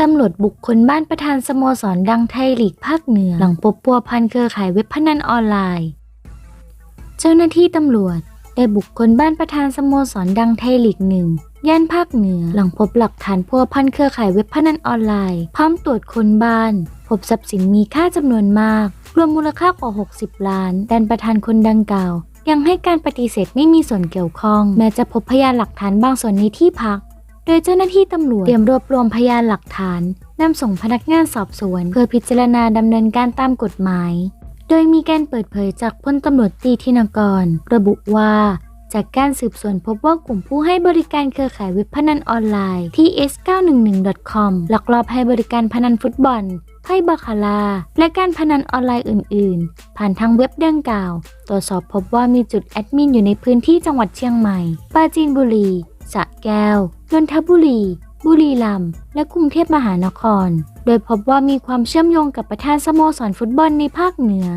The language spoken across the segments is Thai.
ตำรวจบุกคนบ้านประธานสโมสรดังไทยลีกภาคเหนือ หลังพบปัวพันเครือข่ายเว็บพนันออนไลน์ เจ้าหน้าที่ตำรวจได้บุกคนบ้านประธานสโมสรดังไทยลีกหนึ่งย่านภาคเหนือ หลังพบหลักฐานพัวพันเครือข่ายเว็บพนันออนไลน์ พร้อมตรวจคนบ้าน พบทรัพย์สินมีค่าจำนวนมาก รวมมูลค่ากว่า 60 ล้านด้านประธานคนดังกล่าว ยังให้การปฏิเสธไม่มีส่วนเกี่ยวข้อง แม้จะพบพยานหลักฐานบางส่วนในที่พัก โดยเจ้าหน้าที่ตำรวจเตรียมรวบรวมพยานหลักฐานนำส่งพนักงานสอบสวน เพื่อพิจารณาดำเนินการตามกฎหมาย โดยมีการเปิดเผยจากพลตำรวจตีธินกร ระบุว่าจากการสืบสวนพบว่ากลุ่มผู้ให้บริการเครือข่ายเว็บพนันออนไลน์ที่ s911.com ลักลอบให้บริการพนันฟุตบอล ไพ่บาคาร่าและการพนันออนไลน์อื่น ๆ ผ่านทางเว็บดังกล่าว ตรวจสอบพบว่ามีจุดแอดมินอยู่ในพื้นที่จังหวัดเชียงใหม่ ปราจีนบุรี สระแก้วนนทบุรี บุรีรัมย์ และกรุงเทพมหานคร โดยพบว่ามีความเชื่อมโยงกับประธานสโมสรฟุตบอลในภาคเหนือ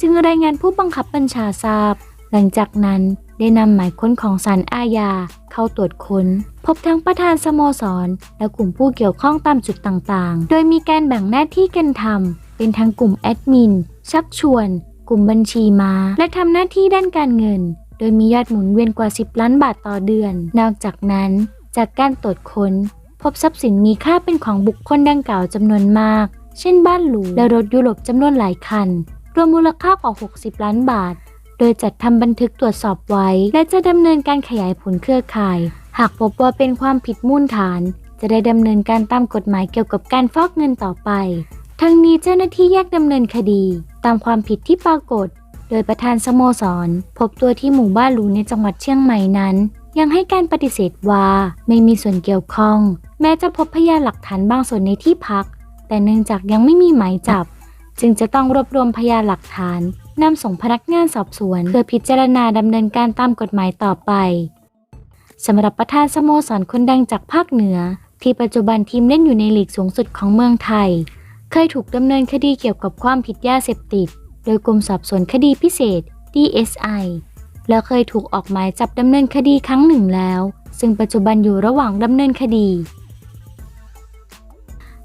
จึงรายงานผู้บังคับบัญชาทราบ หลังจากนั้นได้นำหมายค้นของศาลอาญา เข้าตรวจค้น พบทั้งประธานสโมสร และกลุ่มผู้เกี่ยวข้องตามจุดต่างๆ โดยมีการแบ่งหน้าที่กันทำเป็นทั้งกลุ่มแอดมิน ชักชวน กลุ่มบัญชีมา และทำหน้าที่ด้านการเงิน โดยมียอดหมุนเวียนกว่า 10 ล้านบาทต่อเดือน นอกจากนั้น จากการตรวจค้น พบทรัพย์สินมีค่าเป็นของบุคคลดังกล่าวจำนวนมาก เช่นบ้านหรูและรถยุโรปจำนวนหลายคันรวมมูลค่ากว่า 60 ล้านบาท โดยจัดทำบันทึกตรวจสอบไว้ และจะดำเนินการขยายผลเครือข่าย หากพบว่าเป็นความผิดมูลฐาน จะได้ดำเนินการตามกฎหมายเกี่ยวกับการฟอกเงินต่อไป ทั้งนี้เจ้าหน้าที่แยกดำเนินคดี ตามความผิดที่ปรากฏ โดยประธานสโมสร พบตัวที่หมู่บ้านหรูในจังหวัดเชียงใหม่นั้น ยังให้การปฏิเสธว่าไม่มีส่วนเกี่ยวข้อง แม้จะพบพยานหลักฐานบางส่วนในที่พัก แต่เนื่องจากยังไม่มีหมายจับ จึงจะต้องรวบรวมพยานหลักฐาน นำส่งพนักงานสอบสวน เพื่อพิจารณาดำเนินการตามกฎหมายต่อไปสำหรับประธานสโมสรคนดังจากภาคเหนือ ที่ปัจจุบันทีมเล่นอยู่ในลีกสูงสุดของเมืองไทย เคยถูกดำเนินคดีเกี่ยวกับความผิดยาเสพติด โดยกรมสอบสวนคดีพิเศษ DSI และเคยถูกออกหมายจับดำเนินคดีครั้งหนึ่งแล้ว ซึ่งปัจจุบันอยู่ระหว่างดำเนินคดี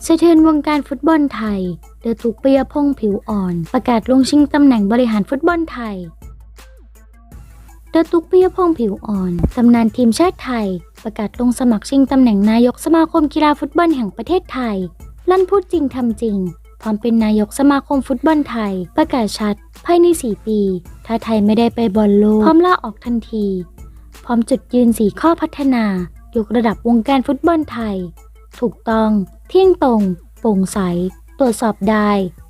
สะเทือนวงการฟุตบอลไทย โดยถูกปิยพงผิวอ่อน ประกาศลงชิงตำแหน่งบริหารฟุตบอลไทยโดยตุกปิยพงผิวอ่อน ตำนานทีมชาติไทย ประกาศลงสมัครชิงตำแหน่งนายกสมาคมกีฬาฟุตบอลแห่งประเทศไทย ลั่นพูดจริงทำจริง พร้อมเป็นนายกสมาคมฟุตบอลไทย ประกาศชัด ภายใน 4 ปี ถ้าไทยไม่ได้ไปบอลโลก พร้อมลาออกทันที พร้อมจุดยืน4ข้อพัฒนายกระดับวงการฟุตบอลไทย ถูกต้อง เที่ยงตรง โปร่งใส ตรวจสอบได้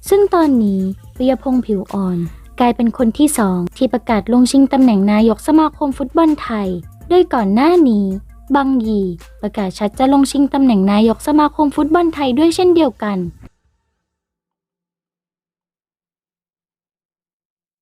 ซึ่งตอนนี้ปิยพงษ์ผิวอ่อน กลายเป็นคนที่สองที่ประกาศลงชิงตำแหน่งนายกสมาคมฟุตบอลไทย โดยก่อนหน้านี้บังยี ประกาศชัดจะลงชิงตำแหน่งนายกสมาคมฟุตบอลไทยด้วยเช่นเดียวกัน